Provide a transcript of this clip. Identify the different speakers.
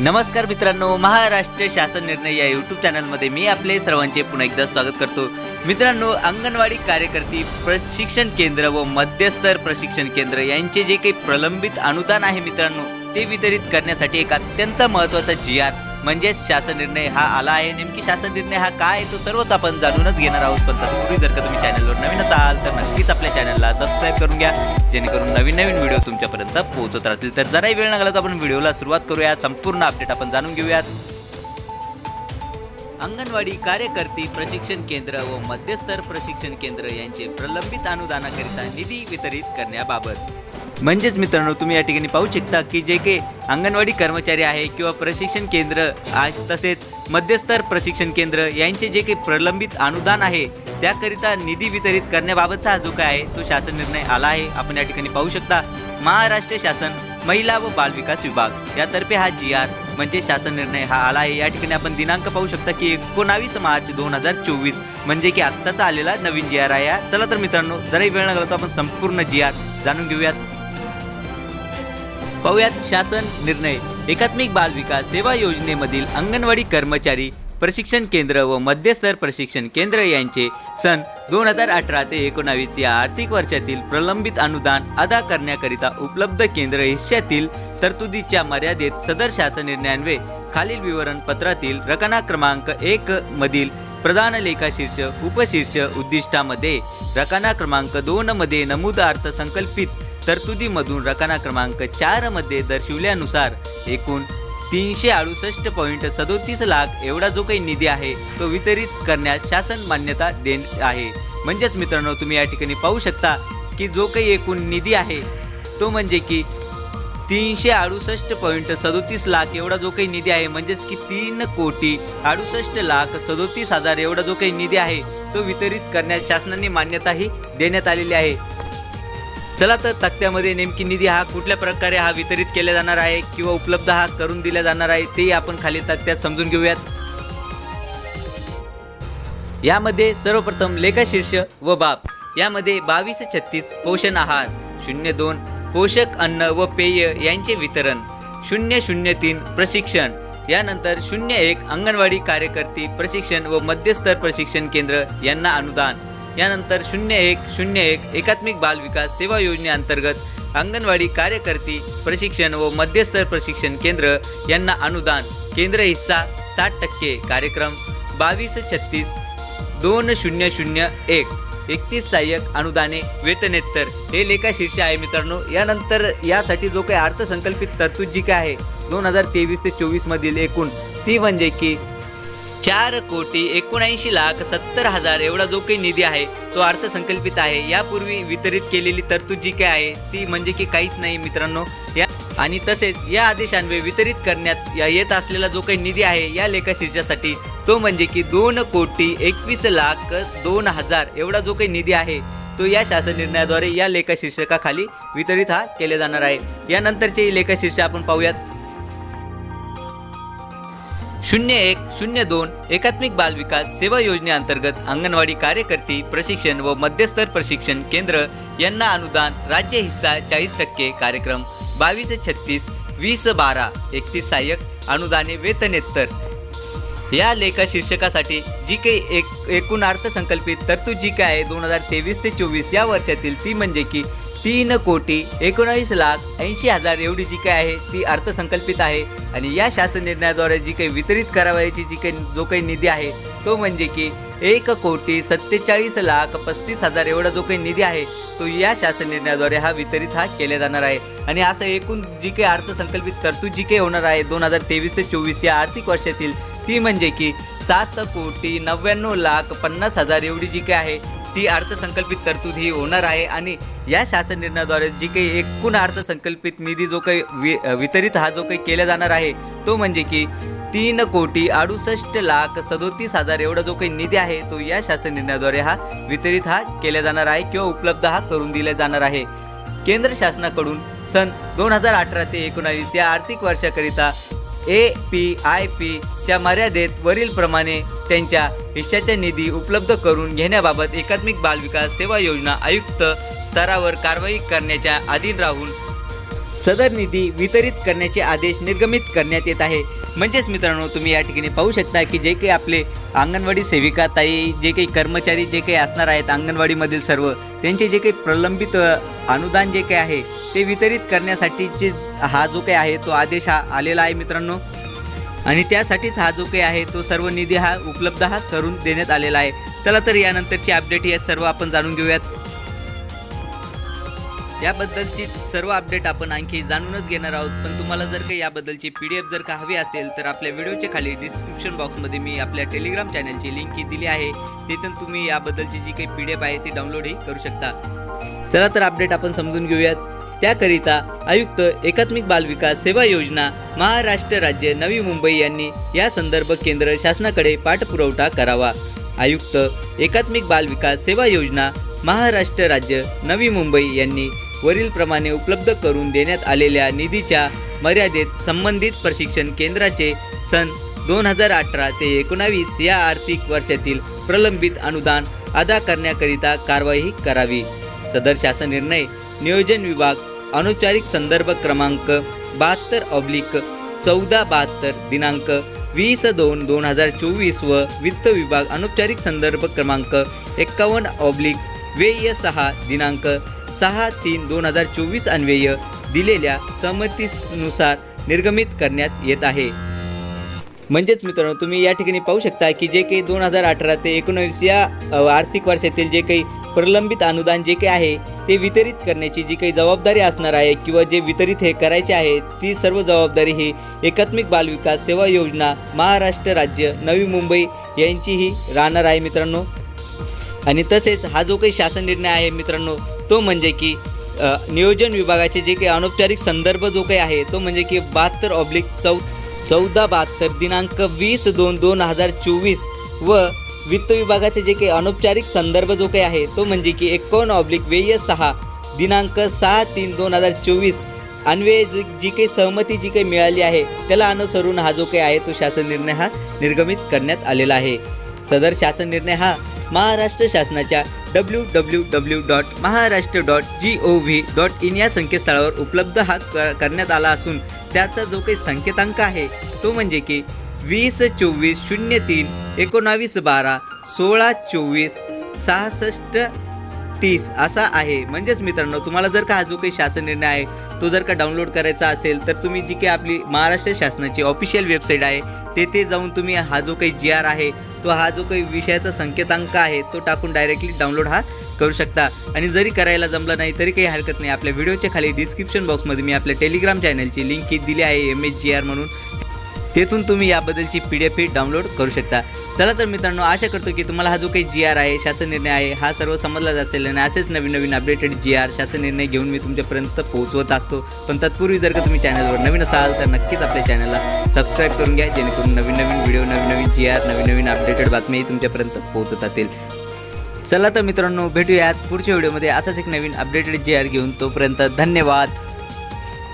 Speaker 1: नमस्कार मित्रांनो महाराष्ट्र शासन निर्णय या यूट्यूब चॅनलमध्ये मी आपले सर्वांचे पुन्हा एकदा स्वागत करतो. मित्रांनो अंगणवाडी कार्यकर्ती प्रशिक्षण केंद्र व मध्यस्तर प्रशिक्षण केंद्र यांचे जे काही प्रलंबित अनुदान आहे मित्रांनो ते वितरित करण्यासाठी एक अत्यंत महत्त्वाचा जी आर म्हणजेच शासन निर्णय हा आला आहे. नेमकी शासन निर्णय हा काय आहे तो सर्वच आपण जाणूनच घेणार आहोत. पण तत्पूर्वी जर का तुम्ही चॅनलवर नवीन असाल तर नक्कीच आपल्या चॅनलला सबस्क्राईब करून घ्या. जेणेकरून नवीन नवीन व्हिडिओ तुमच्यापर्यंत पोहोचत राहतील. तर जराही वेळ लागला तर आपण व्हिडिओला सुरुवात करूया संपूर्ण अपडेट आपण जाणून घेऊयात. अंगणवाडी कार्यकर्ती प्रशिक्षण केंद्र व मध्यस्तर प्रशिक्षण केंद्र यांचे प्रलंबित अनुदानाकरिता निधी वितरित करण्याबाबत म्हणजेच मित्रांनो तुम्ही या ठिकाणी पाहू शकता की जे काही अंगणवाडी कर्मचारी आहे किंवा प्रशिक्षण केंद्र आहे तसेच मध्यस्तर प्रशिक्षण केंद्र यांचे जे काही प्रलंबित अनुदान आहे त्याकरिता निधी वितरित करण्याबाबतचा जो काय आहे तो शासन निर्णय आला आहे. आपण या ठिकाणी पाहू शकता महाराष्ट्र शासन महिला व बालविकास विभाग यातर्फे हा जी आर म्हणजे शासन निर्णय हा आला आहे. या ठिकाणी आपण दिनांक पाहू शकता की एकोणावीस मार्च दोन हजार चोवीस म्हणजे की आत्ताचा आलेला नवीन जी आर आहे. चला तर मित्रांनो जराही वेळ लागला तर आपण संपूर्ण जी आर जाणून घेऊयात. पाहुयात शासन निर्णय. एकात्मिक बाल विकास सेवा योजनेमधील अंगणवाडी कर्मचारी प्रशिक्षण केंद्र व मध्यस्तर प्रशिक्षण केंद्र यांचे सन दोन हजार अठरा ते एकोणावीस या आर्थिक वर्षातील प्रलंबित अनुदान अदा करण्याकरिता उपलब्ध केंद्र हिश्श्यातील तरतुदीच्या मर्यादेत सदर शासन निर्णयान्वे खालील विवरण पत्रातील रकाना क्रमांक एक मधील प्रधान लेखाशीर्ष उपशीर्ष उद्दिष्टामध्ये रकाना क्रमांक दोन मध्ये नमूद अर्थसंकल्पित तरतुदीमधून रकाना क्रमांक चारमध्ये दर्शविल्यानुसार एकूण तीनशे अडुसष्ट पॉईंट सदोतीस लाख एवढा जो काही निधी आहे तो वितरित करण्यास शासन मान्यता देत आहे. म्हणजेच मित्रांनो तुम्ही या ठिकाणी पाहू शकता की जो काही एकूण निधी आहे तो म्हणजे की तीनशे अडुसष्ट पॉईंट सदोतीस लाख एवढा जो काही निधी आहे म्हणजेच की तीन कोटी अडुसष्ट लाख सदोतीस हजार एवढा जो काही निधी आहे तो वितरित करण्यास शासनाने मान्यताही देण्यात आलेली आहे. चला तर तक्त्यामध्ये नेमकी निधी हा कुठल्या प्रकारे हा वितरित केला जाणार आहे किंवा उपलब्ध हा करून दिला जाणार आहे तेही आपण खाली तक्त्यात समजून घेऊयात. यामध्ये सर्वप्रथम लेखाशीर्ष व बाप यामध्ये बावीस छत्तीस पोषण आहार शून्य दोन पोषक अन्न व पेय यांचे वितरण शून्य शून्य तीन प्रशिक्षण. यानंतर शून्य एक अंगणवाडी कार्यकर्ती प्रशिक्षण व मध्यस्तर प्रशिक्षण केंद्र यांना अनुदान. यानंतर शून्य एक शून्य एक एकात्मिक बाल विकास सेवा योजनेअंतर्गत अंगणवाडी कार्यकर्ती प्रशिक्षण व मध्यस्तर प्रशिक्षण केंद्र यांना अनुदान केंद्र हिस्सा साठ टक्के कार्यक्रम बावीस छत्तीस दोन शून्य शून्य एक एकतीस सहाय्यक अनुदाने वेतनेत्तर. हे लेखाशीर्ष आहे मित्रांनो. यानंतर यासाठी जो काही अर्थसंकल्पित तरतूद जी काय आहे दोन हजार तेवीस ते चोवीसमधील एकूण ती म्हणजे की चार कोटी एकोणऐंशी लाख सत्तर हजार एवढा जो काही निधी आहे तो अर्थसंकल्पित आहे. यापूर्वी वितरित केलेली तरतूद जी काय आहे ती म्हणजे की काहीच नाही मित्रांनो. या आणि तसेच या आदेशान्वये वितरित करण्यात या येत असलेला जो काही निधी आहे या लेखाशीर्षासाठी तो म्हणजे की दोन कोटी एकवीस लाख दोन हजार एवढा जो काही निधी आहे तो या शासन निर्णयाद्वारे या लेखाशीर्षकाखाली वितरित हा केले जाणार आहे. यानंतरचे लेखाशीर्ष आपण पाहूयात. शून्य एक शून्य दोन एकात्मिक बाल विकास सेवा योजनेअंतर्गत अंगणवाडी कार्यकर्ती प्रशिक्षण व मध्यस्तर प्रशिक्षण केंद्र यांना अनुदान राज्य हिस्सा चाळीस टक्के कार्यक्रम बावीस छत्तीस वीस बारा एकतीस सहाय्यक अनुदाने वेतनेत्तर. या लेखा शीर्षकासाठी जी काही एक एकूण अर्थसंकल्पित तरतूद जी काय आहे दोन हजार तेवीस ते चोवीस या वर्षातील ती म्हणजे की तीन कोटी एकोणावीस लाख ऐंशी हजार एवढी जी काय आहे ती अर्थसंकल्पित आहे. आणि या शासन निर्णयाद्वारे जी काही वितरित करावयाची जी काही जो काही निधी आहे तो म्हणजे की एक कोटी सत्तेचाळीस लाख पस्तीस हजार एवढा जो काही निधी आहे तो या शासन निर्णयाद्वारे हा वितरित हा केला जाणार आहे. आणि असं एकूण जी काही अर्थसंकल्पित तरतूद जी काही होणार आहे दोन हजार तेवीस ते चोवीस या आर्थिक वर्षातील ती म्हणजे की सात कोटी नव्याण्णव लाख पन्नास हजार एवढी जी काही आहे ती अर्थसंकल्पित तरतूद ही होणार आहे. आणि या शासन निर्णयाद्वारे जी काही एकूण अर्थसंकल्पित निधी जो काही वि वितरित हा जो काही केला जाणार आहे तो म्हणजे की तीन कोटी अडुसष्ट लाख सदोतीस हजार एवढा जो काही निधी आहे तो या शासन निर्णयाद्वारे हा वितरित हा केला जाणार आहे किंवा उपलब्ध हा करून दिला जाणार आहे. केंद्र शासनाकडून सन दोन हजार अठरा ते एकोणावीस या आर्थिक वर्षाकरिता ए पी आय पीच्या मर्यादेत वरीलप्रमाणे त्यांच्या हिश्श्याचा निधी उपलब्ध करून घेण्याबाबत एकात्मिक बाल विकास सेवा योजना आयुक्त स्तरावर कारवाई करण्याच्या अधीन राहून सदर निधी वितरित करण्याचे आदेश निर्गमित करण्यात येत आहे. म्हणजेच मित्रांनो तुम्ही या ठिकाणी पाहू शकता की जे काही आपले अंगणवाडी सेविका ताई जे काही कर्मचारी जे काही असणार आहेत अंगणवाडीमधील सर्व त्यांचे जे काही प्रलंबित अनुदान जे काही आहे ते वितरित करण्यासाठीचे हा जो काही आहे तो आदेश हा आलेला आहे मित्रांनो. आणि त्यासाठीच हा जो काही आहे तो सर्व निधी हा उपलब्ध हा करून देण्यात आलेला आहे. चला तर यानंतरची अपडेट या सर्व आपण जाणून घेऊयात. याबद्दलची सर्व अपडेट आपण आणखी जाणूनच घेणार आहोत. पण तुम्हाला जर काही याबद्दलची पी डी एफ जर का हवी असेल तर आपल्या व्हिडिओच्या खाली डिस्क्रिप्शन बॉक्समध्ये मी आपल्या टेलिग्राम चॅनलची लिंक ही दिली आहे. तिथून तुम्ही याबद्दलची जी काही पी डी एफ आहे ती डाउनलोडही करू शकता. चला तर अपडेट आपण समजून घेऊयात. त्याकरिता आयुक्त एकात्मिक बालविकास सेवा योजना महाराष्ट्र राज्य नवी मुंबई यांनी या संदर्भ केंद्र शासनाकडे पाठपुरवठा करावा. आयुक्त एकात्मिक बालविकास सेवा योजना महाराष्ट्र राज्य नवी मुंबई यांनी वरीलप्रमाणे उपलब्ध करून देण्यात आलेल्या निधीच्या मर्यादेत संबंधित प्रशिक्षण केंद्राचे सन दोन हजार अठरा ते एकोणावीस या आर्थिक वर्षातील प्रलंबित अनुदान अदा करण्याकरिता कारवाई करावी. सदर शासन निर्णय नियोजन विभाग अनौपचारिक संदर्भ क्रमांक बहात्तर ऑब्लिक चौदा बहात्तर दिनांक वीस दोन दोन हजार चोवीस व वित्त विभाग अनौपचारिक संदर्भ क्रमांक एक्कावन्न ऑब्लिक वेय सहा दिनांक सहा तीन दोन हजार चोवीस अन्वय दिलेल्या संमतीनुसार निर्गमित करण्यात येत आहे. म्हणजेच मित्रांनो तुम्ही या ठिकाणी पाहू शकता की जे काही दोन हजार अठरा ते एकोणावीस या आर्थिक वर्षातील जे काही प्रलंबित अनुदान जे काही आहे ते वितरित करण्याची जी काही जबाबदारी असणार आहे किंवा जे वितरित हे करायचे आहे ती सर्व जबाबदारी ही एकात्मिक बालविकास सेवा योजना महाराष्ट्र राज्य नवी मुंबई यांचीही राहणार आहे मित्रांनो. आणि तसेच हा जो काही शासन निर्णय आहे मित्रांनो तो म्हणजे की नियोजन विभागाचे जे काही अनौपचारिक संदर्भ जो काही आहे तो म्हणजे की बहात्तर ऑब्लिक चौ चौदा बहात्तर दिनांक वीस दोन दोन हजार चोवीस व वित्त विभागाचे जे काही अनौपचारिक संदर्भ जो काही आहे तो म्हणजे की एकोण ऑब्लिक वेय सहा दिनांक सहा तीन दोन हजार चोवीस. अन्वये जी जी काही सहमती जी काही मिळाली आहे त्याला अनुसरून हा जो काही आहे तो शासन निर्णय हा निर्गमित करण्यात आलेला आहे. सदर शासन निर्णय हा महाराष्ट्र शासनाच्या W W W dot Maharashtra dot G O V dot in या संकेतस्थळावर उपलब्ध हा क करण्यात आला असून त्याचा जो काही संकेतांक आहे तो म्हणजे की वीस चोवीस शून्य तीन एकोणावीस बारा सोळा चोवीस सहासष्ट तीस असा आहे. म्हणजेच मित्रांनो तुम्हाला जर का हा जो काही शासन निर्णय आहे तो जर का डाउनलोड करायचा असेल तर तुम्ही जी काही आपली महाराष्ट्र शासनाची ऑफिशियल वेबसाईट आहे तेथे जाऊन तुम्ही हा जो काही जी आर आहे तो हा जो काही विषयाचा संकेतांक आहे तो टाकून डायरेक्टली डाउनलोड हा करू शकता. आणि जरी करायला जमलं नाही तरी काही हरकत नाही. आपल्या व्हिडिओच्या खाली डिस्क्रिप्शन बॉक्समध्ये मी आपल्या टेलिग्राम चॅनलची लिंक ही दिली आहे एम एच जी आर म्हणून. तेथून तुम्ही याबद्दलची पी डी एफ डाउनलोड करू शकता. चला तर मित्रांनो आशा करतो की तुम्हाला हा जो काही जी आर आहे शासन निर्णय आहे हा सर्व समजलाच असेल आणि असेच नवीन नवीन अपडेटेड जी आर शासन निर्णय घेऊन मी तुमच्यापर्यंत पोहोचवत असतो. पण तत्पूर्वी जर का तुम्ही चॅनलवर नवीन असाल तर नक्कीच आपल्या चॅनलला सबस्क्राईब करून घ्या जेणेकरून नवीन नवीन व्हिडिओ नवीन नवीन जी आर नवीन नवीन अपडेटेड बातम्याही तुमच्यापर्यंत पोहोचत येतील चला तर मित्रांनो भेटूयात पुढच्या व्हिडिओमध्ये असाच एक नवीन अपडेटेड जी आर घेऊन. तोपर्यंत धन्यवाद.